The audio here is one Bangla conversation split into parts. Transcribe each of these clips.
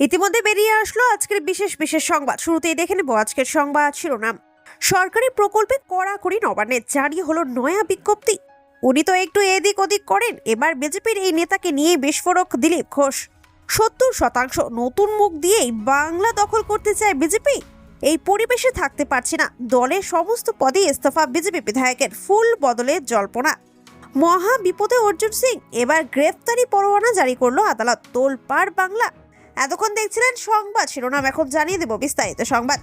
ইতিমধ্যে বেরিয়ে আসলো আজকের বিশেষ বিশেষ সংবাদ। শুরুতেই দেখে নেব আজকের সংবাদ শিরোনাম। সরকারি প্রকল্পে কড়াকড়ি নবান্নে জারি হলো নয়া বিজ্ঞপ্তি। উনি তো একটু এদিক ওদিক করেন, এবার বিজেপির এই নেতাকে নিয়ে বিস্ফোরক দিলীপ ঘোষ। সত্তর শতাংশ নতুন মুখ দিয়েই বাংলা দখল করতে চায় বিজেপি। এই পরিবেশে থাকতে পারছি না। দলের সমস্ত পদে ইস্তফা বিজেপি বিধায়কের ফুল বদলে জল্পনা। মহা বিপদে অর্জুন সিং, এবার গ্রেফতারি পরোয়ানা জারি করল আদালত। তোলপাড় বাংলা। এতক্ষণ দেখছিলেন সংবাদ শিরোনাম এখন জানিয়ে দেব বিস্তারিত সংবাদ।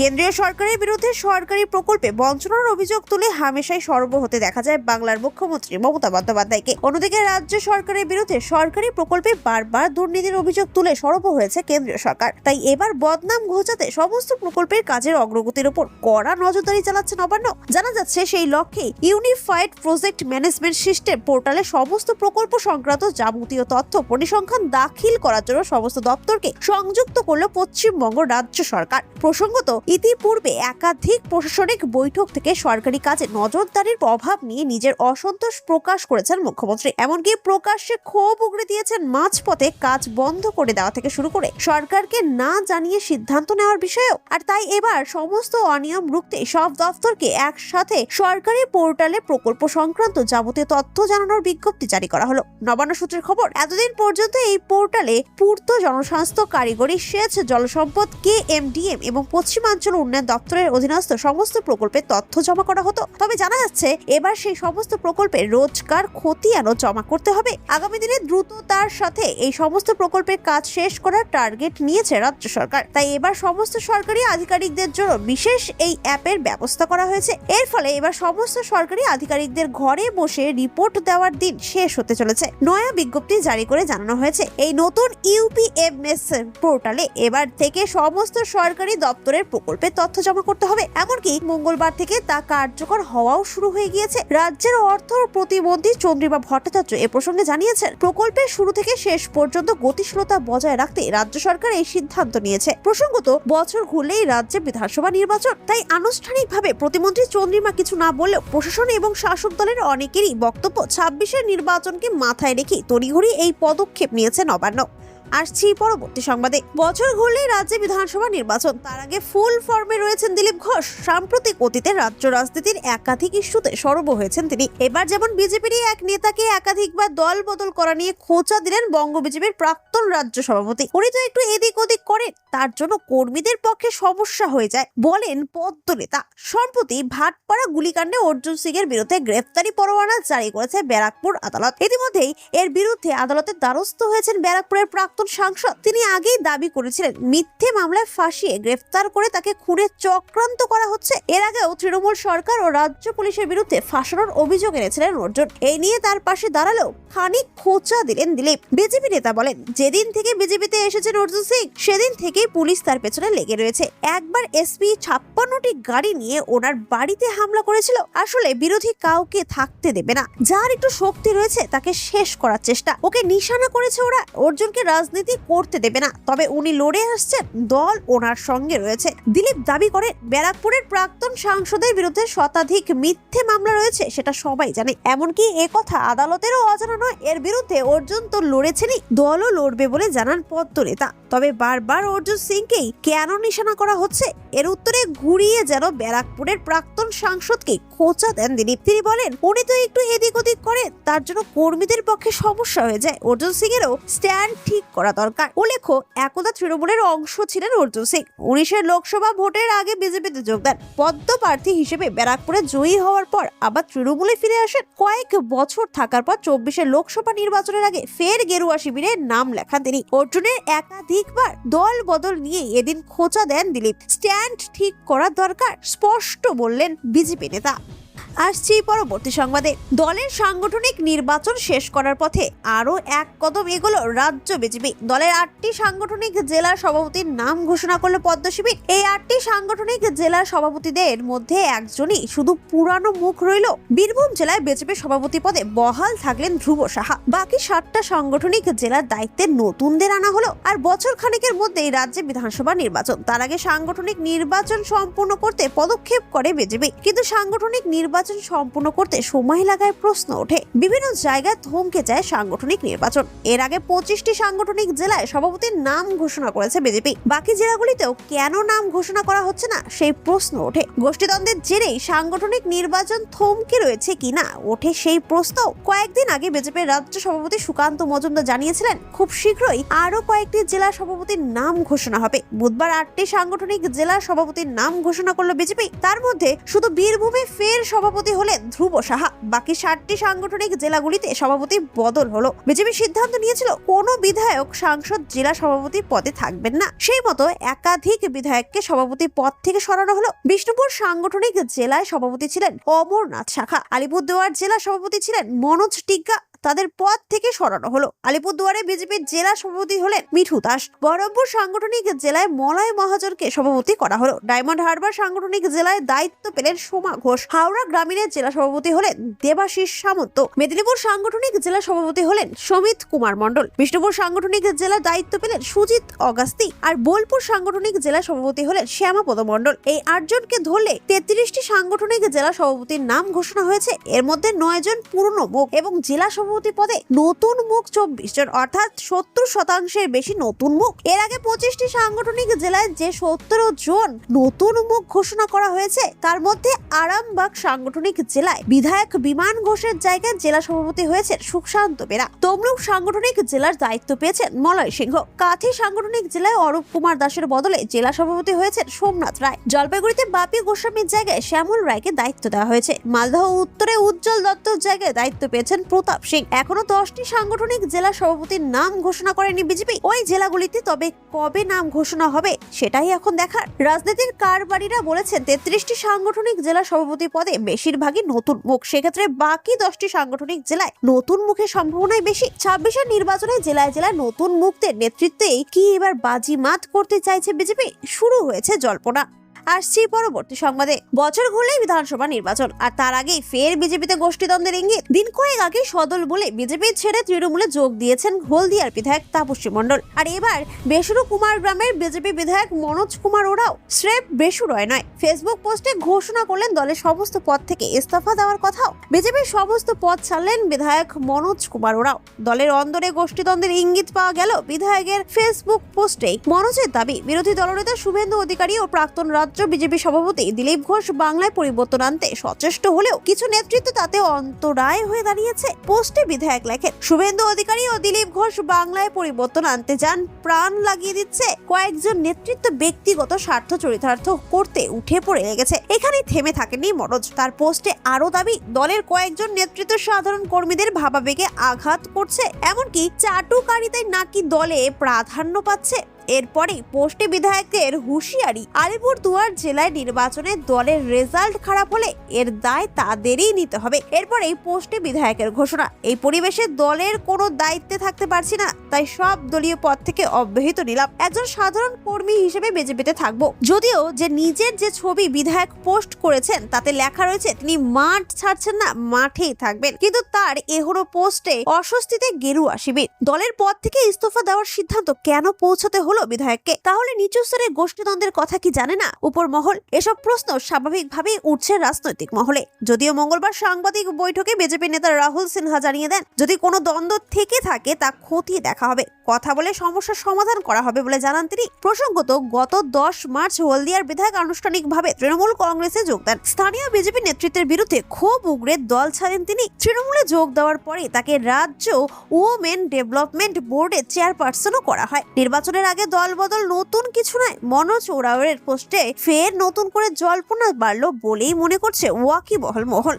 কেন্দ্রীয় সরকারের বিরুদ্ধে সরকারি প্রকল্পে বঞ্চনার অভিযোগ তুলে হামেশাই সরব হতে দেখা যায় বাংলার মুখ্যমন্ত্রী মমতা বন্দ্যোপাধ্যায়কে। অন্যদিকে রাজ্য সরকারের বিরুদ্ধে সরকারি প্রকল্পে বারবার দুর্নীতির অভিযোগ তুলে সরব হয়েছে কেন্দ্রীয় সরকার। তাই এবার বদনাম ঘোচাতে সমস্ত প্রকল্পের কাজের অগ্রগতির উপর কড়া নজরদারি চালাচ্ছে নবান্ন। জানা যাচ্ছে সেই লক্ষ্যে ইউনিফাইড প্রজেক্ট ম্যানেজমেন্ট সিস্টেম পোর্টালে সমস্ত প্রকল্প সংক্রান্ত যাবতীয় তথ্য পরিসংখ্যান দাখিল করার জন্য সমস্ত দপ্তরকে সংযুক্ত করল পশ্চিমবঙ্গ রাজ্য সরকার। প্রসঙ্গত ইতিপূর্বে একাধিক প্রশাসনিক বৈঠক থেকে সরকারি কাজে নজরদারির প্রভাব নিয়ে নিজের অসন্তোষ প্রকাশ করেছেন মুখ্যমন্ত্রী। এমনকি প্রকাশ্যে ক্ষোভ উগড়ে দিয়েছেন মাঝপথে কাজ বন্ধ করে দেওয়া থেকে শুরু করে সরকারকে না জানিয়ে সিদ্ধান্ত নেওয়ার বিষয়েও। আর তাই এবার সমস্ত অনিয়ম রুখতে সব দফতরকে একসাথে সরকারি পোর্টালে প্রকল্প সংক্রান্ত যাবতীয় তথ্য জানানোর বিজ্ঞপ্তি জারি করা হলো। নবান্ন সূত্রের খবর, এতদিন পর্যন্ত এই পোর্টালে পূর্ত জনস্বাস্থ্য কারিগরি সেচ জলসম্পদ কে এমডিএম এবং পশ্চিমাঞ্চল উন্নয়ন দপ্তরের অধীনস্থ সমস্ত প্রকল্পের তথ্য জমা করা হতো। তবে জানা যাচ্ছে, এবার সেই সমস্ত প্রকল্পে রোজকার খতিয়ানও জমা করতে হবে। আগামী দিনে দ্রুততার সাথে এই সমস্ত প্রকল্পের কাজ শেষ করার টার্গেট নিয়েছে রাজ্য সরকার। তাই এবার সমস্ত সরকারি আধিকারিকদের জন্য বিশেষ এই অ্যাপের ব্যবস্থা করা হয়েছে। এর ফলে এবার সমস্ত সরকারি আধিকারিকদের ঘরে বসে রিপোর্ট দেওয়ার দিন শেষ হতে চলেছে। নয়া বিজ্ঞপ্তি জারি করে জানানো হয়েছে, এই নতুন ইউপিএমএস পোর্টালে এবার থেকে সমস্ত সরকারি দপ্তরের প্রকল্পের তথ্য জমা করতে হবে। এমনকি মঙ্গলবার থেকে তা কার্যকর হওয়াও শুরু হয়ে গিয়েছে। রাজ্যের অর্থ প্রতিমন্ত্রী চন্দ্রিমা ভট্টাচার্য এ প্রসঙ্গে জানিয়েছেন, প্রকল্পের শুরু থেকে শেষ পর্যন্ত গতিশীলতা বজায় রাখতে রাজ্য সরকার এই সিদ্ধান্ত নিয়েছে। প্রসঙ্গত, বছর ঘুরলেই রাজ্যে বিধানসভা নির্বাচন। তাই আনুষ্ঠানিকভাবে প্রতিমন্ত্রী চন্দ্রিমা কিছু না বললেও প্রশাসন এবং শাসক দলের অনেকেরই বক্তব্য ছাব্বিশের নির্বাচনকে মাথায় রেখে তড়িঘড়ি এই পদক্ষেপ নিয়েছে নবান্ন। আসছি পরবর্তী সংবাদে। বছর ঘুরলেই রাজ্যে বিধানসভা নির্বাচন। তার আগে ফুল ফর্মে রয়েছেন দিলীপ ঘোষ। সাম্প্রতিক অতীতে রাজ্য রাজনীতির একাধিক ইস্যুতে সরব হয়েছেন তিনি। এবার যেমন বিজেপির এক নেতাকে একাধিকবার দল বদল করা নিয়ে খোঁচা দিলেন বঙ্গ বিজেপির প্রাক্তন রাজ্য সভাপতি। উনি তো একটু এদিক ওদিক করেন, তার জন্য কর্মীদের পক্ষে সমস্যা হয়ে যায়, বলেন পদ্ম নেতা সম্প্রতি ভাটপাড়া গুলিকাণ্ডে অর্জুন সিং এর বিরুদ্ধে গ্রেফতারি পরোয়ানা জারি করেছে ব্যারাকপুর আদালত। ইতিমধ্যেই এর বিরুদ্ধে আদালতের দ্বারস্থ হয়েছেন ব্যারাকপুরের প্রাক্তন সাংসদ তিনি আগেই দাবি করেছিলেন, মিথ্যে মামলায় ফাঁসিয়ে গ্রেফতার করে তাকে খুনের চক্রান্ত করা হচ্ছে। এর আগেও তৃণমূল সরকার ও রাজ্য পুলিশের বিরুদ্ধে ফাঁসানোর অভিযোগ এনেছিলেন অর্জুন। এই নিয়ে তার পাশে দাঁড়ালেও খানিক খোঁচা দিলেন দিলীপ। বিজেপি নেতা বলেন, যেদিন থেকে বিজেপিতে এসেছেন অর্জুন সিং, সেদিন থেকেই পুলিশ তার পেছনে লেগে রয়েছে। একবার এসপি ছাপ্পান্নটি গাড়ি নিয়ে ওনার বাড়িতে হামলা করেছিল, আসলে বিরোধী কাউকে থাকতে দেবে না। যার একটু শক্তি রয়েছে, তাকে শেষ করার চেষ্টা। ওকে নিশানা করেছে ওরা। অর্জুনকে রাজনীতি করতে দেবে না। তবে উনি লড়ে আসছেন, দল ওনার সঙ্গে রয়েছে। দিলীপ দাবি করে, ব্যারাকপুরের প্রাক্তন সাংসদের বিরুদ্ধে শতাধিক মিথ্যে মামলা রয়েছে, সেটা সবাই জানে। এমনকি কথা আদালতেরও অজানা নয়, এর বিরুদ্ধে অর্জুন তো লড়েছেনই, দলও লড়বে বলে জানান পদ্ম নেতা তবে বারবার অর্জুন সিংকেই কেন নিশানা করা হচ্ছে? এর উত্তরে ঘুরিয়ে যেন ব্যারাকপুরের প্রাক্তন সাংসদকে খোঁচা দেন দিলীপ। তিনি বলেন, উনি তো একটু এদিক ওদিক করেন, তার জন্য কর্মীদের পক্ষে সমস্যা হয়ে যায়। অর্জুন সিং এরও স্ট্যান্ড ঠিক করা দরকার। উল্লেখ্য, একদা তৃণমূলের অংশ ছিলেন অর্জুন সিং। উনিশের লোকসভা ভোটের আগে বিজেপিতে যোগ দেন। পদ্ম প্রার্থী হিসেবে ব্যারাকপুরে জয়ী হওয়ার পর আবার তৃণমূলে ফিরে আসেন। কয়েক বছর থাকার পর চব্বিশের লোকসভা নির্বাচনের আগে ফের গেরুয়া শিবিরে নাম লেখান তিনি। অর্জুনের একাধিকবার দল বদল নিয়ে এদিন খোঁচা দেন দিলীপ। স্ট্যান্ড ঠিক করা দরকার, স্পষ্ট বললেন বিজেপি নেতা। আসছি পরবর্তী সংবাদে। দলের সাংগঠনিক নির্বাচন শেষ করার পথে আরও এক কদম এগোলো রাজ্য বিজেপি। দলের আটটি সাংগঠনিক জেলা সভাপতির নাম ঘোষণা করল পদ্ম শিবির। এই আটটি সাংগঠনিক জেলা সভাপতিদের মধ্যে একজনই শুধু পুরানো মুখ রইল। বীরভূম জেলায় বিজেপি সভাপতি পদে বহাল থাকলেন ধ্রুব সাহা। বাকি সাতটা সাংগঠনিক জেলার দায়িত্বে নতুনদের আনা হলো। আর বছর খানেকের মধ্যেই রাজ্যে বিধানসভা নির্বাচন। তার আগে সাংগঠনিক নির্বাচন সম্পূর্ণ করতে পদক্ষেপ করে বিজেপি। কিন্তু সাংগঠনিক নির্বাচন নির্বাচন সম্পূর্ণ করতে সময় লাগায় প্রশ্ন ওঠে। বিভিন্ন জায়গায় থমকে যায় সাংগঠনিক নির্বাচন। এর আগে পঁচিশটি সাংগঠনিক জেলায় সভাপতির নাম ঘোষণা করেছে বিজেপি। বাকি জেলাগুলিতেও কেন নাম ঘোষণা করা হচ্ছে না, সেই প্রশ্ন ওঠে। গোষ্ঠীদ্বন্দ্বের জেরেই সাংগঠনিক নির্বাচন থমকে রয়েছে কিনা, ওঠে সেই প্রশ্ন। কয়েকদিন আগে বিজেপির রাজ্য সভাপতি সুকান্ত মজুমদার জানিয়েছিলেন, খুব শীঘ্রই আরও কয়েকটি জেলা সভাপতির নাম ঘোষণা হবে। বুধবার আটটি সাংগঠনিক জেলা সভাপতির নাম ঘোষণা করল বিজেপি। তার মধ্যে শুধু বীরভূমে ফের সভাপতি হলেন ধ্রুব সাহা। বাকি ষাটটি সাংগঠনিক জেলাগুলিতে সভাপতি বদল হলো। বিজেপি সিদ্ধান্ত নিয়েছিল কোনো বিধায়ক সাংসদ জেলা সভাপতি পদে থাকবেন না। সেই মতো একাধিক বিধায়ককে সভাপতি পদ থেকে সরানো হলো। বিষ্ণুপুর সাংগঠনিক জেলায় সভাপতি ছিলেন অমরনাথ শাখা আলিপুরদুয়ার জেলা সভাপতি ছিলেন মনোজ টিগ্গা। তাদের পদ থেকে সরানো হলো। আলিপুরদুয়ারে বিজেপির জেলা সভাপতি হলেন মিঠু দাস। বহরমপুর সাংগঠনিক জেলায় মলয় মহাজনকে সভাপতি করা হলো। ডায়মন্ড হারবার সাংগঠনিক জেলায় দায়িত্ব পেলেন সোমা ঘোষ। হাওড়া গ্রামীণের জেলা সভাপতি হলেন দেবাশিস সামন্ত। মেদিনীপুর সাংগঠনিক জেলা সভাপতি হলেন সমিত কুমার মণ্ডল। বিষ্ণুপুর সাংগঠনিক জেলার দায়িত্ব পেলেন সুজিত অগাস্তি। আর বোলপুর সাংগঠনিক জেলা সভাপতি হলেন শ্যামাপদ মণ্ডল। এই আটজনকে ধরলে তেত্রিশটি সাংগঠনিক জেলা সভাপতির নাম ঘোষণা হয়েছে। এর মধ্যে নয় জন পুরনো মুখ এবং জেলা সভাপতি পদে নতুন মুখ চব্বিশ জন, অর্থাৎ সত্তর শতাংশের বেশি নতুন মুখ। এর আগে পঁচিশটি সাংগঠনিক জেলায় যে সত্তর জন নতুন মুখ ঘোষণা করা হয়েছে, তার মধ্যে আরামবাগ সাংগঠনিক জেলায় বিধায়ক বিমান ঘোষের জায়গায় জেলা সভাপতি হয়েছে সুশান্ত বেরা। তমলুক সাংগঠনিক জেলার দায়িত্ব পেয়েছেন মলয় সিংহ। কাথি সাংগঠনিক জেলায় অরূপ কুমার দাসের বদলে জেলা সভাপতি হয়েছেন সোমনাথ রায়। জলপাইগুড়িতে বাপি গোস্বামীর জায়গায় শ্যামল রায়কে দায়িত্ব দেওয়া হয়েছে। মালদহ উত্তরে উজ্জ্বল দত্তর জায়গায় দায়িত্ব পেয়েছেন প্রতাপ সিং। এখনও দশটি সাংগঠনিক জেলা সভাপতির নাম ঘোষণা করেনি বিজেপি। ওই জেলাগুলিতে তবে কবে নাম ঘোষণা হবে, সেটাই এখন দেখার। রাজনীতির কারবারিরা বলেছেন, তেত্রিশটি সাংগঠনিক জেলা সভাপতি পদে বেশিরভাগই নতুন মুখ। সেক্ষেত্রে বাকি দশটি সাংগঠনিক জেলায় নতুন মুখের সম্ভাবনাই বেশি। ছাব্বিশের নির্বাচনে জেলায় জেলায় নতুন মুখদের নেতৃত্বে কি এবার বাজি মাত করতে চাইছে বিজেপি? শুরু হয়েছে জল্পনা। আসছি পরবর্তী সংবাদে। বছর ঘুরলেই বিধানসভা নির্বাচন। আর তার আগেই ফের বিজেপিতে গোষ্ঠীদ্বন্দ্বের ইঙ্গিত। দিন কয়েক আগে সদল বলে বিজেপি ছেড়ে তৃণমূলে যোগ দিয়েছেন হলদিয়ার বিধায়ক তাপসী মণ্ডল। আর এবার বেসুরু কুমার গ্রামের বিজেপি বিধায়ক মনোজ কুমার ওরাও স্রেফ বেসুরয় নয়। ফেসবুক পোস্টে ঘোষণা করলেন দলের সমস্ত পদ থেকে ইস্তফা দেওয়ার কথাও। বিজেপির সমস্ত পদ ছাড়লেন বিধায়ক মনোজ কুমার ওরাও। দলের অন্দরে গোষ্ঠীদ্বন্দ্বের ইঙ্গিত পাওয়া গেল বিধায়কের ফেসবুক পোস্টে মনোজের দাবি, বিরোধী দলনেতা শুভেন্দু অধিকারী ও প্রাক্তন রাজ্য বিজেপি সভাপতি দিলীপ ঘোষ বাংলায় পরিবর্তন আনতে সচেষ্ট হলেও কিছু নেতৃত্ব তাতে অন্তরায় হয়ে দাঁড়িয়েছে। পোস্টে বিধায়ক লেখেন, শুভেন্দু অধিকারী ও দিলীপ ঘোষ বাংলায় পরিবর্তন আনতে যান, প্রাণ লাগিয়ে দিচ্ছে। কয়েকজন নেতৃত্ব ব্যক্তিগত স্বার্থ চরিতার্থ করতে উঠে পড়ে লেগেছে। এখানে থেমে থাকেনি মনোজ। তার পোস্টে আরও দাবি, দলের কয়েকজন নেতৃত্ব সাধারণ কর্মীদের ভাবাবেগে আঘাত করছে। এমনকি চাটুকারিতায় নাকি দলে প্রাধান্য পাচ্ছে। এরপরে পোস্টে বিধায়কের হুঁশিয়ারি। আলিপুরদুয়ার জেলায় নির্বাচনে দলের রেজাল্ট খারাপ হলে এর দায় তাদেরই নিতে হবে। এরপরে পোস্টে বিধায়কের ঘোষণা। এই পরিবেশে দলের কোনো দায়িত্বে থাকতে পারছি না, তাই সব দলীয় পদ থেকে অব্যাহত নিলাম। একজন সাধারণ কর্মী হিসেবে বেজেপিতে থাকব। যদিও যে নিজের যে ছবি বিধায়ক পোস্ট করেছেন, তাতে লেখা রয়েছে, তিনি মাঠ ছাড়ছেন না, মাঠেই থাকবেন। কিন্তু তার এহনো পোস্টে অস্বস্তিতে গেরুয়া শিবির। দলের পদ থেকে ইস্তফা দেওয়ার সিদ্ধান্ত কেন পৌঁছতে হলো বিধায়ককে। তাহলে নিচু স্তরের গোষ্ঠীদ্বন্দ্বের কথা কি জানে না? উপর মহল? এসব প্রশ্ন স্বাভাবিকভাবেই উঠছে রাজনৈতিক মহলে। যদিও মঙ্গলবার সাংবাদিক বৈঠকে বিজেপি নেতা রাহুল সিনহা জানিয়ে দেন, যদি কোনো দ্বন্দ্ব থেকে থাকে তা খতিয়ে দেখা হবে। কথা বলে সমস্যার সমাধান করা হবে বলে জানান তিনি। প্রসঙ্গত, গত দশ মার্চ হলদিয়ার বিধায়ক আনুষ্ঠানিকভাবে তৃণমূল কংগ্রেসে যোগ দেন। স্থানীয় বিজেপি নেতৃত্বের বিরুদ্ধে ক্ষোভ উগরে দল ছাড়েন তিনি। তৃণমূলে যোগ দেওয়ার পরে তাকে রাজ্য ওমেন ডেভেলপমেন্ট বোর্ডের চেয়ারপারসনও করা হয়। নির্বাচনের আগে দল বদল নতুন কিছু নয়, মনোজ ওরাওয়ের পোস্টে ফের নতুন করে জল্পনা বাড়লো বলেই মনে করছে ওয়াকি বহল মহল।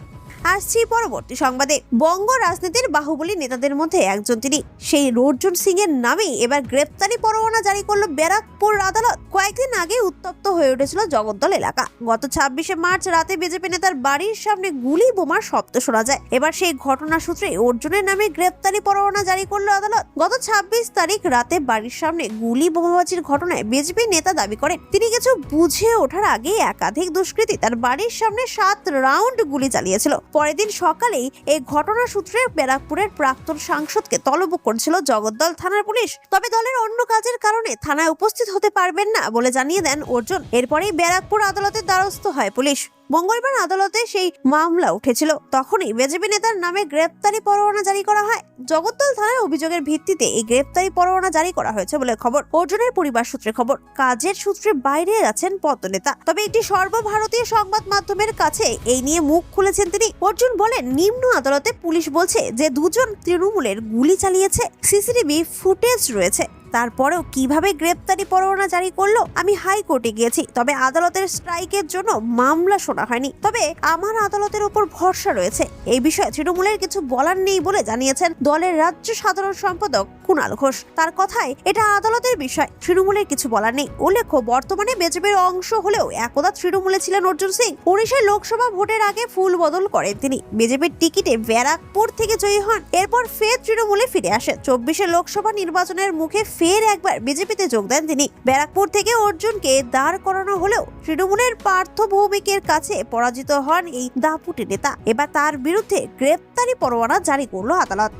আসছি পরবর্তী সংবাদে। বঙ্গ রাজনীতির বাহুবলী নেতাদের মধ্যে একজন তিনি। সেই অর্জুন সিং এর নামেই এবার গ্রেপ্তারি পরোয়ানা জারি করল ব্যারাকপুর আদালত। কয়েকদিন আগে উত্তপ্ত হয়ে উঠেছিল জগদ্দল এলাকা। গত ছাব্বিশে মার্চ রাতে বিজেপি নেতার বাড়ির সামনে গুলি বোমার শব্দ শোনা যায়। এবার সেই ঘটনা সূত্রে অর্জুনের নামে গ্রেপ্তারি পরোয়ানা জারি করল আদালত। গত ছাব্বিশ তারিখ রাতে বাড়ির সামনে গুলি বোমাবাজির ঘটনায় বিজেপি নেতা দাবি করেন, তিনি কিছু বুঝে ওঠার আগে একাধিক দুষ্কৃতী তার বাড়ির সামনে সাত রাউন্ড গুলি চালিয়েছিল। পরের দিন সকালেই এই ঘটনা সূত্রে ব্যারাকপুরের প্রাক্তন সাংসদকে তলব করেছিল জগদ্দল থানার পুলিশ। তবে দলের অন্য কাজের কারণে থানায় উপস্থিত হতে পারবেন না বলে জানিয়ে দেন অর্জুন। এরপরেই ব্যারাকপুর আদালতের দ্বারস্থ হয় পুলিশ। মঙ্গলবার আদালতে সেই মামলা উঠেছিল। তখনই বিজেপি নেতার নামে গ্রেপ্তারি পরোয়ানা জারি করা হয়। জগদ্দল থানার অভিযোগের ভিত্তিতে এই গ্রেপ্তারি পরোয়ানা জারি করা হয়েছে বলে খবর। অর্জুনের পরিবার সূত্রে খবর, কাজের সূত্রে বাইরে আছেন পদ্মনেতা তবে একটি সর্বভারতীয় সংবাদ মাধ্যমের কাছে এই নিয়ে মুখ খুলেছেন তিনি। অর্জুন বলেন, নিম্ন আদালতে পুলিশ বলছে যে দুজন তৃণমূলের গুলি চালিয়েছে। সিসিটিভি ফুটেজ রয়েছে। তারপরেও কীভাবে গ্রেপ্তারি পরোয়ানা জারি করল, আমি হাইকোর্টে গিয়েছি। তবে আদালতের স্ট্রাইকের জন্য মামলা শোনা হয়নি। তবে আমার আদালতের উপর ভরসা রয়েছে। এই বিষয়ে তৃণমূলের কিছু বলার নেই বলে জানিয়েছেন দলের রাজ্য সাধারণ সম্পাদক কুণাল ঘোষ। তার কথায়, এটা আদালতের বিষয়। তৃণমূলের কিছু বলার নেই। উল্লেখ্য, বর্তমানে বিজেপির অংশ হলেও একদা তৃণমূলে ছিলেন অর্জুন সিং। উনিশের লোকসভা ভোটের আগে ফুল বদল করেন তিনি। বিজেপির টিকিটে ব্যারাকপুর থেকে জয়ী হন। এরপর ফের তৃণমূলে ফিরে আসেন। চব্বিশে লোকসভা নির্বাচনের মুখে ফের একবার বিজেপিতে যোগ দেন তিনি। ব্যারাকপুর থেকে অর্জুনকে দাঁড় করানো হলেও তৃণমূলের পার্থ ভৌমিকের কাছে পরাজিত হন এই দাপুটি নেতা। এবার তার বিরুদ্ধে গ্রেপ্তারি পরোয়ানা জারি করল আদালত।